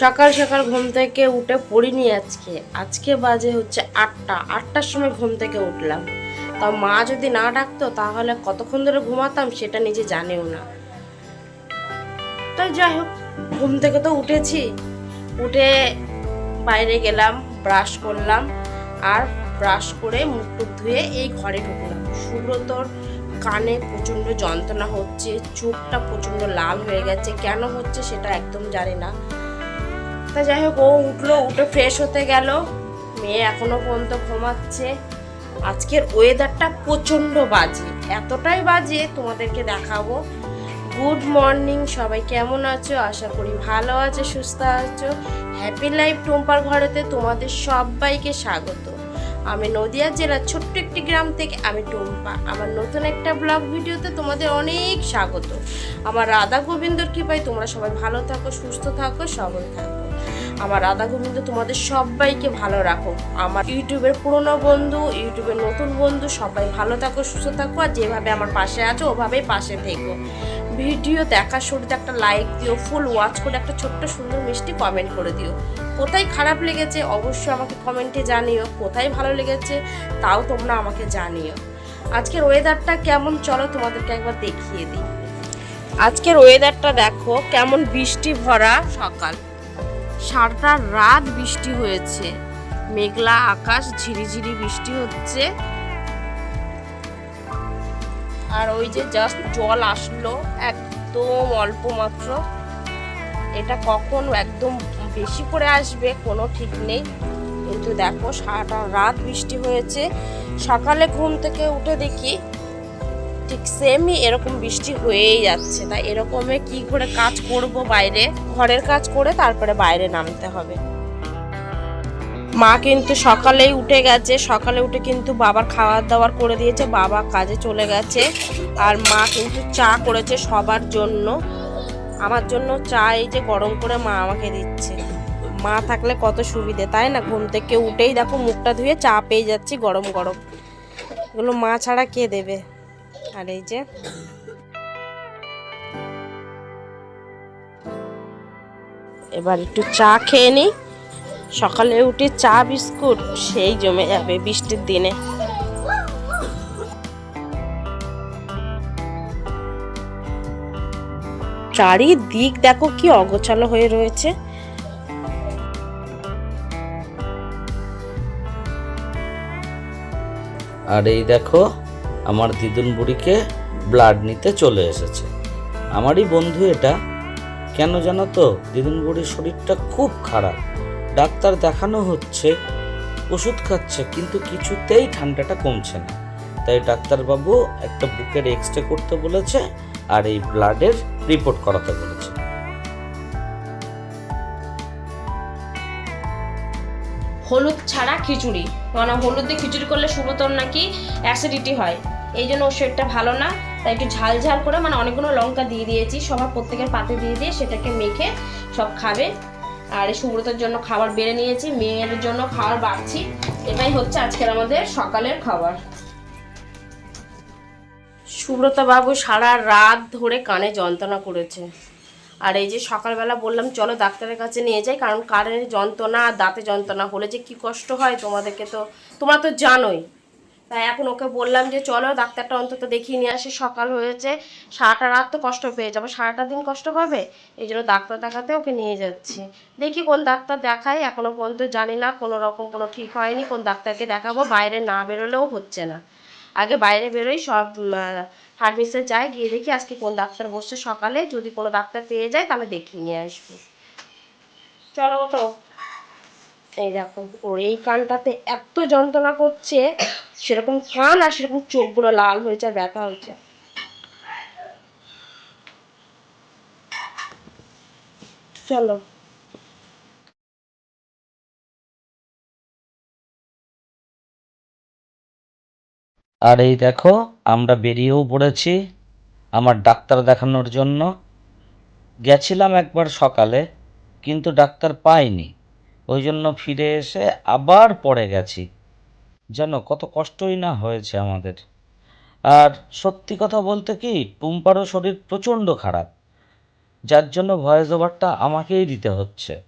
সকাল সকাল ঘুম থেকে উঠে পড়িনি আজকে। আজকে বাজে হচ্ছে আটটা। আটটার সময় ঘুম থেকে উঠলাম। তা মা যদি না ডাকতো তাহলে কতক্ষণ ধরে ঘুমাতাম সেটা নিজে জানেও না। তাই যাই হোক, ঘুম থেকে তো উঠেছি। উঠে বাইরে গেলাম, ব্রাশ করলাম আর ব্রাশ করে মুখ টুক ধুয়ে এই ঘরে ঢুকলাম। সুব্রতর কানে প্রচণ্ড যন্ত্রণা হচ্ছে, চোখটা প্রচণ্ড লাল হয়ে গেছে। কেন হচ্ছে সেটা একদম জানি না। তা যাই হোক, ও উঠল, উঠে ফ্রেশ হতে গেল। মেয়ে এখনও পর্যন্ত ঘুমাচ্ছে। আজকের ওয়েদারটা প্রচণ্ড বাজে। এতটাই বাজে, তোমাদেরকে দেখাবো। গুড মর্নিং সবাই কেমন আছো? আশা করি ভালো আছো, সুস্থ আছো। হ্যাপি লাইফ টুম্পার ঘরেতে তোমাদের সবাইকে স্বাগত। আমি নদিয়া জেলার ছোট্ট একটি গ্রাম থেকে আমি টুম্পা। আমার নতুন একটা ব্লগ ভিডিওতে তোমাদের অনেক স্বাগত। আমার রাধা গোবিন্দর কৃপায় তোমরা সবাই ভালো থাকো, সুস্থ থাকো, সবল থাকো। আমার রাধা গোবিন্দ তোমাদের সবাইকে ভালো রাখো। আমার ইউটিউবের পুরনো বন্ধু, ইউটিউবের নতুন বন্ধু, সবাই ভালো থাকো, সুস্থ থাকো, আর যেভাবে আমার পাশে আছো, ওভাবেই পাশে থেকো। ভিডিও দেখার শুরুতে একটা লাইক দিও ফুল ওয়াচ করে একটা ছোট্ট সুন্দর মিষ্টি কমেন্ট করে দিও। কোথায় খারাপ লেগেছে অবশ্যই আমাকে কমেন্টে জানিও, কোথায় ভালো লেগেছে তাও তোমরা আমাকে জানিও। আজকের ওয়েদারটা কেমন চলো তোমাদেরকে একবার দেখিয়ে দিই। আজকের ওয়েদারটা দেখো, কেমন বৃষ্টি ভরা সকাল। সারাটা রাত বৃষ্টি হয়েছে। মেঘলা আকাশ, ঝিরিঝিরি বৃষ্টি হচ্ছে। আর ওই যে জাস্ট জল আসলো, একদম অল্প মাত্র। এটা কখন একদম বেশি করে আসবে কোনো ঠিক নেই। কিন্তু দেখো সারাটা রাত বৃষ্টি হয়েছে। সকালে ঘুম থেকে উঠে দেখি ঠিক সেমই এরকম বৃষ্টি হয়েই যাচ্ছে। তাই এরকমে কি করে কাজ করব বাইরে? ঘরের কাজ করে তারপরে বাইরে নামতে হবে। মা কিন্তু সকালেই উঠে গেছে। সকালে উঠে কিন্তু বাবার খাবার দাবার করে দিয়েছে। বাবা কাজে চলে গেছে। আর মা কিন্তু চা করেছে সবার জন্য। আমার জন্য চা এই যে গরম করে মা আমাকে দিচ্ছে। মা থাকলে কত সুবিধে, তাই না? ঘুম থেকে উঠেই দেখো মুখটা ধুয়ে চা পেয়ে যাচ্ছি গরম গরম। এগুলো মা ছাড়া কে দেবে? আর এই যে এবার একটু চা খেয়ে নিই সকালে উঠে চা বিস্কুট, সেই জমে যাবে বৃষ্টির দিনে। চারিদিক দেখো কি অগোছালো হয়ে রয়েছে। আর এই দেখো আমার দিদুন বুড়িকে ব্লাড নিতে চলে এসেছে। আমারই বন্ধু এটা। কেন জানো তো দিদুন বুড়ির শরীরটা খুব খারাপ। ডাক্তার দেখানো হচ্ছে, ওষুধ খাচ্ছে, কিন্তু কিছুতেই ঠান্ডাটা কমছে না। তাই ডাক্তারবাবু একটা বুকের এক্স রে করতে বলেছে আর এই ব্লাডের রিপোর্ট করাতে বলেছে। হলুদ ছাড়া খিচুড়ি। মানে হলুদ দিয়ে খিচুড়ি করলে সুব্রতর নাকি অ্যাসিডিটি হয়। এই জন্য ওর শরীরটা ভালো না। তাই একটু ঝাল ঝাল করে মানে অনেকগুলো লঙ্কা দিয়ে দিয়েছি। সবার প্রত্যেকের পাতে দিয়ে দিয়ে সেটাকে মেখে সব খাবে। আর এই সুব্রতর জন্য খাবার বেড়ে নিয়েছি। মেয়ের জন্য খাবার বাড়ছি। এটাই হচ্ছে আজকের আমাদের সকালের খাবার। সুব্রত বাবু সারা রাত ধরে কানে যন্ত্রণা করেছে। আর এই যে সকালবেলা বললাম, চলো ডাক্তারের কাছে নিয়ে যাই, কারণ কানের যন্ত্রণা আর দাঁতে যন্ত্রণা। হলে যে কি কষ্ট হয় তোমাদেরকে তো, তোমরা তো জানোই। তাই এখন ওকে বললাম যে, চলো ডাক্তারটা অন্তত দেখিয়ে নিয়ে আসি, সকাল হয়েছে, সারাটা রাত তো কষ্ট পেয়ে যাব, সারাটা দিন কষ্ট পাবে? এই জন্য ডাক্তার দেখাতে ওকে নিয়ে যাচ্ছি। দেখি কোন ডাক্তার দেখাই এখনও পর্যন্ত জানি না, কোনো রকম কোনো ঠিক হয়নি, কোন ডাক্তারকে দেখাবো, বাইরে না বেরোলেও হচ্ছে না। আগে বাইরে বেরোই, সব ফার্মেসিতে যাই, গিয়ে দেখি আজকে কোন ডাক্তার বসছে সকালে। যদি কোনো ডাক্তার পেয়ে যায়, তাহলে দেখিয়ে নিয়ে আসব। চলো তো। এই দেখো, ওর এই কানটাতে এত যন্ত্রণা করছে, সেরকম কান আর সেরকম চোখগুলো লাল হয়েছে আর ব্যথা হয়েছে। চলো। আর এই দেখো, আমরা বেরিয়েও পড়েছি আমার ডাক্তার দেখানোর জন্য। গেছিলাম একবার সকালে, কিন্তু ডাক্তার পাইনি। ওই জন্য ফিরে এসে আবার পড়ে গেছি। জানো, কত কষ্টই না হয়েছে আমাদের। আর সত্যি কথা বলতে কি, টুম্পারও শরীর প্রচণ্ড খারাপ। যার জন্য ভয়েস ওভারটা আমাকেই দিতে হচ্ছে।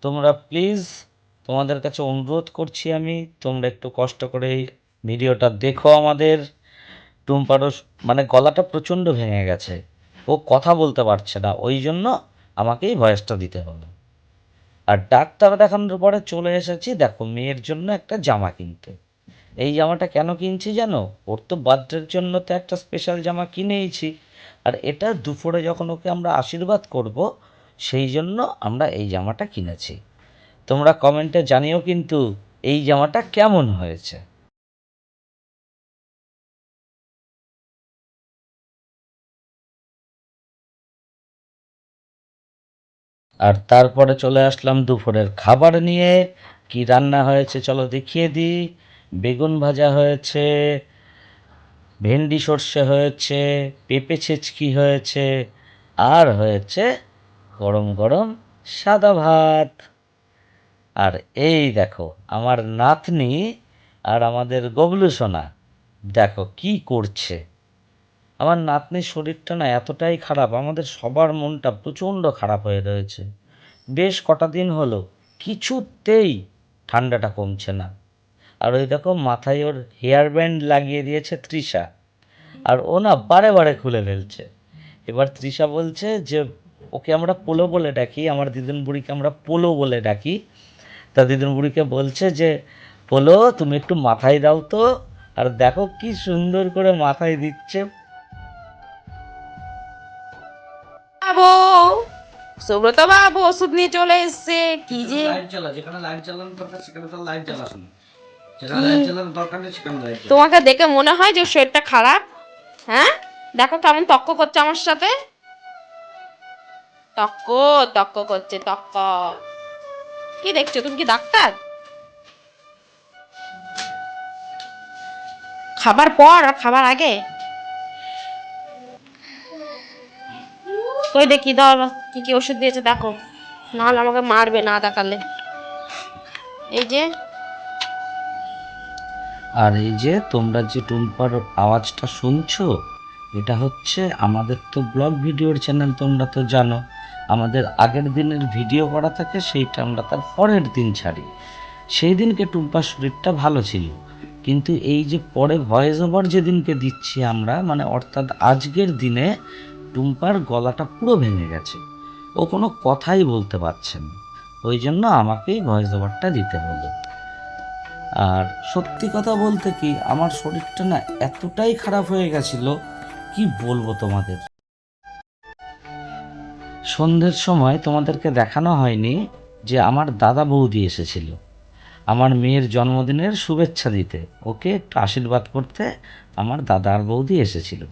তোমরা প্লিজ তোমাদের কাছে অনুরোধ করছি আমি, তোমরা একটু কষ্ট করে ভিডিওটা দেখো আমাদের টুম্পারও মানে গলাটা প্রচণ্ড ভেঙে গেছে। ও কথা বলতে পারছে না, ওই জন্য আমাকেই ভয়েসটা দিতে হলো। আর ডাক্তার দেখানোর পরে চলে এসেছি, দেখো মেয়ের জন্য একটা জামা কিনতে। এই জামাটা কেন কিনছি জানো? ওর তো বার্থডের জন্য তো একটা স্পেশাল জামা কিনেইছি। আর এটা দুপুরে যখন ওকে আমরা আশীর্বাদ করব, সেই জন্য আমরা এই জামাটা কিনেছি। তোমরা কমেন্টে জানিও কিন্তু এই জামাটা কেমন হয়েছে। আর তারপরে চলে আসলাম দুপুরের খাবার নিয়ে। কি রান্না হয়েছে চলো দেখিয়ে দিই। বেগুন ভাজা হয়েছে, ভেন্ডি সর্ষে হয়েছে, পেঁপে ছেচকি হয়েছে, আর হয়েছে গরম গরম সাদা ভাত। আর এই দেখো, আমার নাতনি আর আমাদের গবলু সোনা, দেখো কি করছে। আমার নাতনির শরীরটা না এতটাই খারাপ, আমাদের সবার মনটা প্রচণ্ড খারাপ হয়ে রয়েছে। বেশ কটা দিন হলো, কিছুতেই ঠান্ডাটা কমছে না। আর ওই দেখো মাথায় ওর হেয়ার ব্যান্ড লাগিয়ে দিয়েছে তৃষা। আর ও না বারে বারে খুলে ফেলছে। এবার তৃষা বলছে যে, ওকে আমরা পোলো বলে ডাকি, আমার দিদিন বুড়িকে আমরা পোলো বলে ডাকি। তা দিদিন বুড়িকে বলছে যে, পোলো, তুমি একটু মাথায় দাও তো। আর দেখো কি সুন্দর করে মাথায় দিচ্ছে সুব্রত বাবু ওষুধ নিয়ে চলে এসছে। কি যে? যেখানে দরকার সেখানে তো তোমাকে দেখে মনে হয় যে শরীরটা খারাপ? হ্যাঁ? দেখো কেমন তক্ক করছে আমার সাথে। তক্ক তক্ক করছে তক্ক। কি দেখছ? তুমি কি ডাক্তার? খাবার পর আর খাবার আগে? কই দেখি দাও কি কি ওষুধ দিয়েছে দেখো। নাহলে আমাকে মারবে না দেখালে। এই যে, আর এই যে তোমরা যে টুম্পার আওয়াজটা শুনছো, এটা হচ্ছে আমাদের তো ব্লগ ভিডিওর চ্যানেল, তোমরা তো জানো। আমাদের আগের দিনের ভিডিও করা থাকে, সেইটা আমরা তার পরের দিন ছাড়ি। সেই দিনকে টুম্পার শরীরটা ভালো ছিল। কিন্তু এই যে পরে ভয়েস ওভার যেদিনকে দিচ্ছি আমরা মানে অর্থাৎ আজকের দিনে, টুম্পার গলাটা পুরো ভেঙে গেছে। ও কোনো কথাই বলতে পারছেন ওই জন্য আমাকেই ভয়েস ওভারটা দিতে হলো। আর সত্যি কথা বলতে কি, আমার শরীরটা না এতটাই খারাপ হয়ে গেছিল, কি বলব তোমাদের? সন্ধ্যের সময় তোমাদেরকে দেখানো হয়নি যে আমার দাদা বৌদি এসেছিল। আমার মেয়ের জন্মদিনের শুভেচ্ছা দিতে। ওকে একটু আশীর্বাদ করতে আমার দাদা আর বৌদি এসেছিল।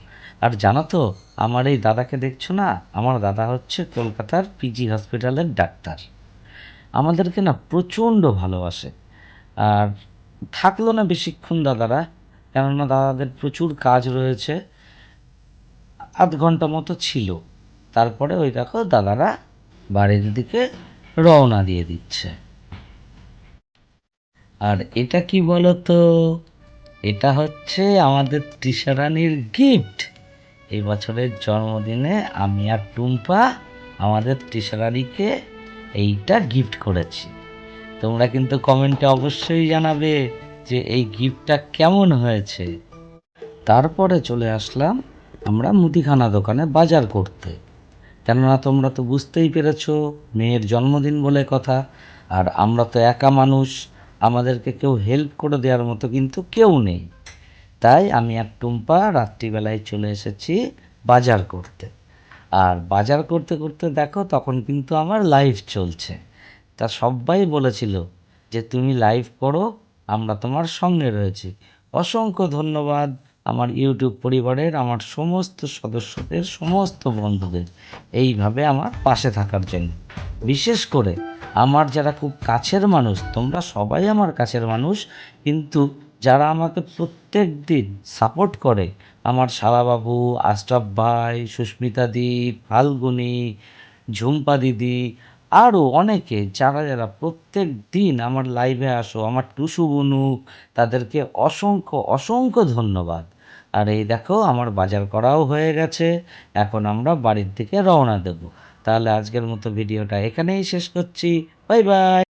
আর জানো তো, আমার এই দাদাকে দেখছ না? আমার দাদা হচ্ছে কলকাতার পিজি হসপিটালের ডাক্তার। আমাদেরকে না প্রচণ্ড ভালোবাসে। আর থাকল না বেশিক্ষণ দাদারা, কেননা দাদাদের প্রচুর কাজ রয়েছে। আধ ঘণ্টা মতো ছিল। তারপরে ওই দেখো দাদারা বাড়ির দিকে রওনা দিয়ে দিচ্ছে। আর এটা কি বলো তো এটা হচ্ছে আমাদের তৃষারানীর গিফট এই বছরের জন্মদিনে আমি আর টুম্পা আমাদের তৃষারানীকে এইটা গিফট করেছি। তোমরা কিন্তু কমেন্টে অবশ্যই জানাবে যে এই গিফটটা কেমন হয়েছে। তারপরে চলে আসলাম আমরা মুদিখানা দোকানে বাজার করতে। কেননা তোমরা তো বুঝতেই পেরেছ, মেয়ের জন্মদিন বলে কথা, আর আমরা তো একা মানুষ আমাদেরকে কেউ হেল্প করে দেওয়ার মতো কিন্তু কেউ নেই। তাই আমি আর টুম্পা রাত্রিবেলায় চলে এসেছি বাজার করতে। আর বাজার করতে করতে দেখো তখন কিন্তু আমার লাইভ চলছে। তা সবাই বলেছিল যে তুমি লাইভ করো, আমরা তোমার সঙ্গে রয়েছি। অসংখ্য ধন্যবাদ আমার ইউটিউব পরিবারের, আমার সমস্ত সদস্যদের, সমস্ত বন্ধুদের। এইভাবে আমার পাশে থাকার জন্য। বিশেষ করে আমার যারা খুব কাছের মানুষ, তোমরা সবাই আমার কাছের মানুষ, কিন্তু যারা আমাকে প্রত্যেক দিন সাপোর্ট করে, আমার শালাবাবু, আশরাফ ভাই, সুস্মিতা দি, ফাল্গুনি, ঝুম্পা দিদি আরও অনেকে যারা যারা প্রত্যেক দিন আমার লাইভে আসো, আমার টুসু বনু, তাদেরকে অসংখ্য অসংখ্য ধন্যবাদ। আর এই দেখো, আমার বাজার করাও হয়ে গেছে, এখন আমরা বাড়ির দিকে রওনা দেব। তাহলে আজকের মতো ভিডিওটা এখানেই শেষ করছি। Bye bye.